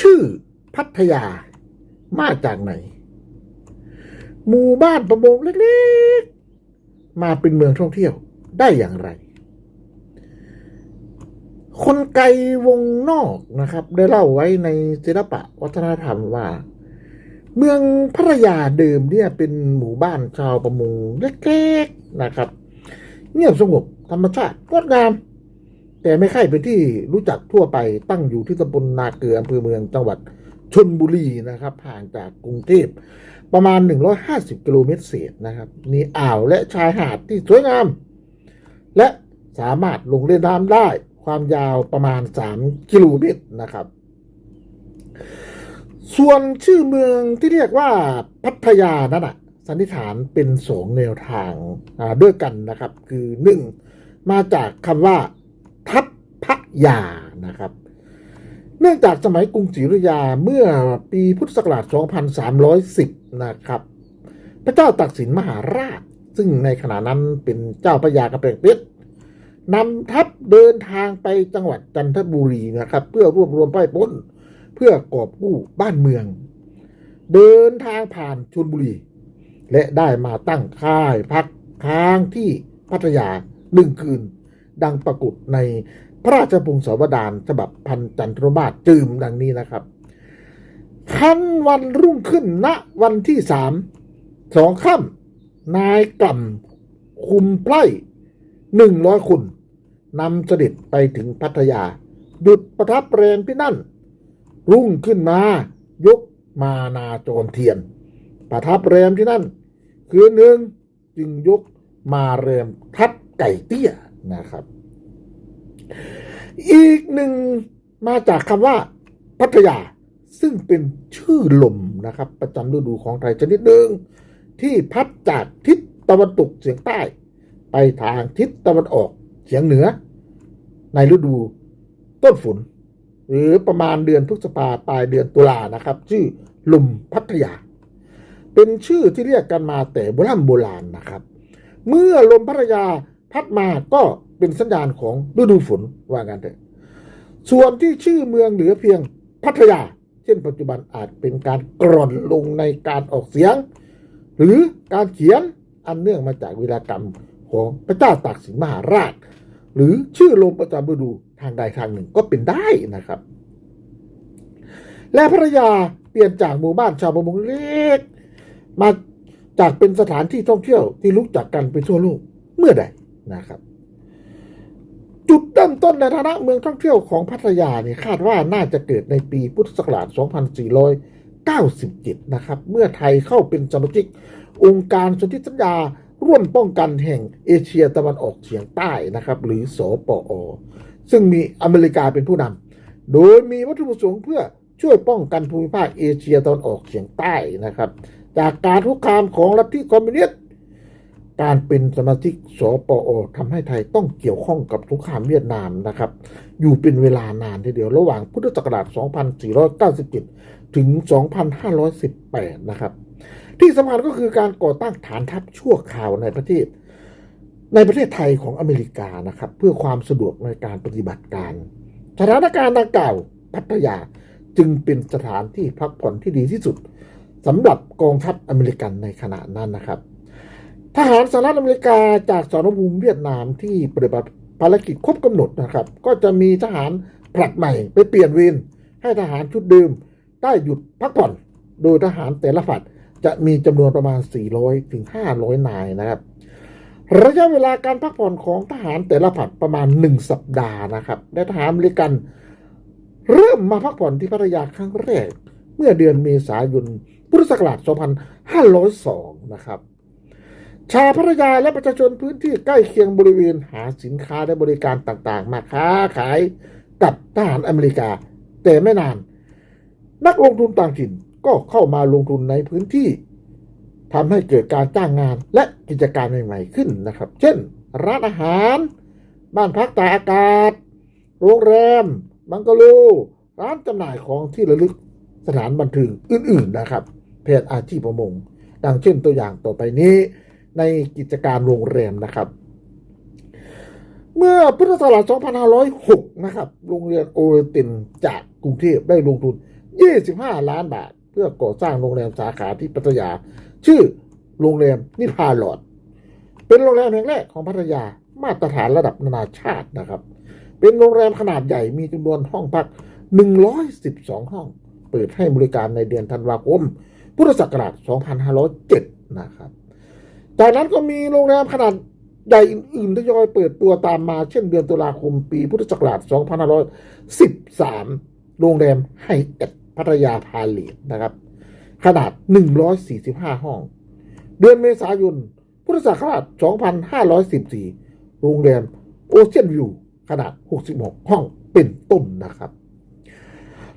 ชื่อพัทยา มาจากไหน หมู่บ้านประมงเล็กๆ มาเป็นเมืองท่องเที่ยวได้อย่างไร คนไกลวงนอกนะครับ ได้เล่าไว้ในศิลปะวัฒนธรรมว่า เมืองพัทยาเดิมเนี่ยเป็นหมู่บ้านชาวประมงเล็กๆนะครับ เงียบสงบธรรมชาติงดงาม แต่ไม่ใช่เป็นที่รู้จักทั่วไปตั้งอยู่ที่ตำบลนาเกลืออำเภอเมืองจังหวัดชนบุรีนะครับห่างจากกรุงเทพประมาณ 150 กิโลเมตรเศษนะครับ มีอ่าวและชายหาดที่สวยงาม และสามารถลงเล่นน้ำได้ ความยาวประมาณ 3 กิโลเมตรนะครับ ส่วนชื่อเมืองที่เรียกว่าพัทยานั่นน่ะสันนิษฐานเป็นสองแนวทางด้วยกันนะครับ คือหนึ่งมาจากคำว่า ทัพพยานะครับ เนื่องจากสมัยกรุงศรีอยุธยาเมื่อปีพุทธศักราช 2310 นะครับ พระเจ้าตากสินมหาราช ซึ่งในขณะนั้นเป็นเจ้าพระยากระเปงเพชรนำทัพเดินทางไปจังหวัดจันทบุรีนะครับ เพื่อรวบรวมไพร่พลเพื่อกอบกู้บ้านเมือง เดินทางผ่านชลบุรี และได้มาตั้งค่ายพักค้างที่พัทยาหนึ่งคืน ดังปรากฏในพระราชพงศาวดารฉบับพันจันทรมาศจืมดังนี้นะครับคันวันรุ่งขึ้นณวันที่สามสองค่ำนายกล่ำคุมไพร่หนึ่งร้อยคนนำเสด็จไปถึงพัทยาหยุดประทับแรมที่นั่น รุ่งขึ้นมายกมานาโจรเทียน ประทับแรมที่นั่น คืนหนึ่งจึงยกมาแรมทัดไก่เตี้ย นะครับ อีกหนึ่งมาจากคำว่า พัทยา ซึ่งเป็นชื่อลมนะครับ ประจำฤดูของไทยชนิดหนึ่งที่พัดจากทิศตะวันตกเฉียงใต้ ไปทางทิศตะวันออกเฉียงเหนือ ในฤดูต้นฝนหรือประมาณเดือนพฤษภาปลายเดือนตุลานะครับ ชื่อลมพัทยา เป็นชื่อที่เรียกกันมาแต่โบราณโบราณนะครับ เมื่อลมพัทยา พัดมาก็เป็นสัญญาณของฤดูฝนว่างันเถอะส่วนที่ชื่อเมืองเหลือเพียงพัทยา เช่นปัจจุบันอาจเป็นการกร่อนลงในการออกเสียง หรือการเขียนอันเนื่องมาจากวีรากรรมของพระเจ้าตากสินมหาราช หรือชื่อลมประจำฤดูทางใดทางหนึ่งก็เป็นได้นะครับ และพัทยาเปลี่ยนจากหมู่บ้านชาวประมงเล็กมาจากเป็นสถานที่ท่องเที่ยวที่รู้จักกันไปทั่วโลกเมื่อใด นะครับ จุดเริ่มต้นในฐานะเมืองท่องเที่ยวของพัทยาเนี่ยคาดว่าน่าจะเกิดในปีพุทธศักราช 2497 นะครับ เมื่อไทยเข้าเป็นสมาชิก องค์การสนธิสัญญาร่วมป้องกันแห่งเอเชียตะวันออกเฉียงใต้นะครับ หรือสอปอ ซึ่งมีอเมริกาเป็นผู้นำโดยมีวัตถุประสงค์เพื่อช่วยป้องกันภูมิภาคเอเชียตะวันออกเฉียงใต้นะครับ จากการคุกคามของลัทธิคอมมิวนิสต์ การเป็นสมาชิกสปอทำให้ไทยต้องเกี่ยวข้องกับสงครามเวียดนามนะครับ อยู่เป็นเวลานานทีเดียว ระหว่างพุทธศักราช 2497 ถึง 2518 นะครับ ที่สำคัญก็คือการก่อตั้งฐานทัพชั่วคราวในประเทศ ในประเทศไทยของอเมริกานะครับ เพื่อความสะดวกในการปฏิบัติการ สถานการณ์ดังกล่าวพัทยาจึงเป็นสถานที่พักผ่อนที่ดีที่สุดสำหรับกองทัพอเมริกันในขณะนั้นนะครับ ทหารสหรัฐอเมริกาจากสรภูมิเวียดนามที่ปฏิบัติภารกิจครบกำหนดนะครับ ก็จะมีทหารผลัดใหม่ไปเปลี่ยนเวรให้ทหารชุดเดิมได้หยุดพักผ่อน โดยทหารแต่ละฝัดจะมีจำนวนประมาณ 400 ถึง 500 นายนะครับ ระยะเวลาการพักผ่อนของทหารแต่ละผัดประมาณ 1 สัปดาห์นะครับ และทหารอเมริกัน เริ่มมาพักผ่อนที่พัทยาครั้งแรก เมื่อเดือนเมษายนพุทธศักราช 2502 นะครับ ชาวพัทยาและประชาชนพื้นที่ใกล้เคียงบริเวณหาสินค้าและบริการต่างๆ มาค้าขายกับทหารอเมริกา แต่ไม่นาน นักลงทุนต่างถิ่นก็เข้ามาลงทุนในพื้นที่ทำให้เกิดการจ้างงานและกิจการใหม่ๆขึ้นนะครับ เช่น ร้านอาหาร บ้านพักตากอากาศ โรงแรม บังกะโล ร้านจำหน่ายของที่ระลึกสถานบันเทิงอื่นๆนะครับแพทย์อาชีพประมง ดังเช่นตัวอย่างต่อไปนี้ ในกิจการโรงแรมนะครับ เมื่อพุทธศักราช 2506 นะครับ โรงเรียนโอเรตินจากกรุงเทพได้ลงทุน 25 ล้านบาท เพื่อก่อสร้างโรงแรมสาขาที่พัทยา ชื่อโรงแรมนิพาหลอด เป็นโรงแรมแห่งแรกของพัทยามาตรฐานระดับนานาชาตินะครับ เป็นโรงแรมขนาดใหญ่มีจำนวนห้องพัก 112 ห้อง เปิดให้บริการในเดือนธันวาคม พุทธศักราช 2507 นะครับ จากนั้นก็มีโรงแรมขนาดใหญ่อื่นๆทยอยเปิดตัวตามมาเช่นเดือนตุลาคมปีพุทธศักราช 2513 โรงแรมไฮเอ็ดพัทยาพาเลทนะครับ ขนาด 145 ห้อง เดือนเมษายน พุทธศักราช 2514 โรงแรมโอเชียนวิวขนาด 66 ห้องเป็นต้นนะครับ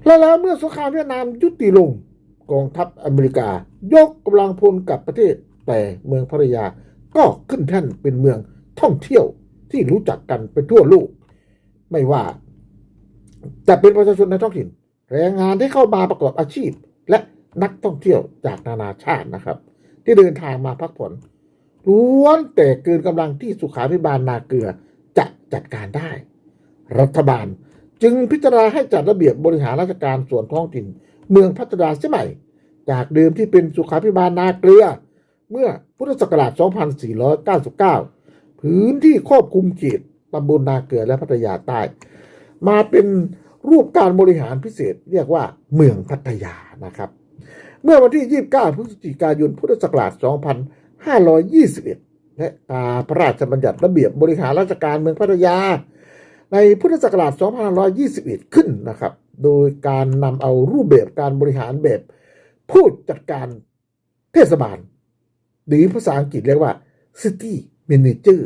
และแล้วเมื่อสงครามเวียดนามยุติลง กองทัพอเมริกายกกำลังพลกลับประเทศ แต่เมืองพัทยาก็ขึ้นแท่นเป็นเมืองท่องเที่ยวที่รู้จักกันไปทั่วโลก ไม่ว่าจะเป็นประชาชนในท้องถิ่นแรงงานที่เข้ามาประกอบอาชีพ และนักท่องเที่ยวจากนานาชาตินะครับ ที่เดินทางมาพักผ่อนล้วนแต่เกินกำลังที่สุขาภิบาลนาเกลือจะจัดการได้ รัฐบาลจึงพิจารณาให้จัดระเบียบบริหารราชการส่วนท้องถิ่น เมืองพัทยาเสียใหม่จากเดิมที่เป็นสุขาภิบาลนาเกลือ เมื่อพุทธศักราช 2499 พื้นที่ครอบคลุมเขตตำบลนาเกลือและพัทยาใต้ มาเป็นรูปการบริหารพิเศษเรียกว่าเมืองพัทยานะครับ เมื่อวันที่ 29 พฤศจิกายน พุทธศักราช 2521 และตาพระราชบัญญัติระเบียบบริหารราชการเมืองพัทยา ในพุทธศักราช 2521 ขึ้นนะครับ โดยการนำเอารูปแบบการบริหารแบบผู้จัดการเทศบาล หรือภาษาอังกฤษเรียกว่า City Manager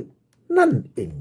นั่นเอง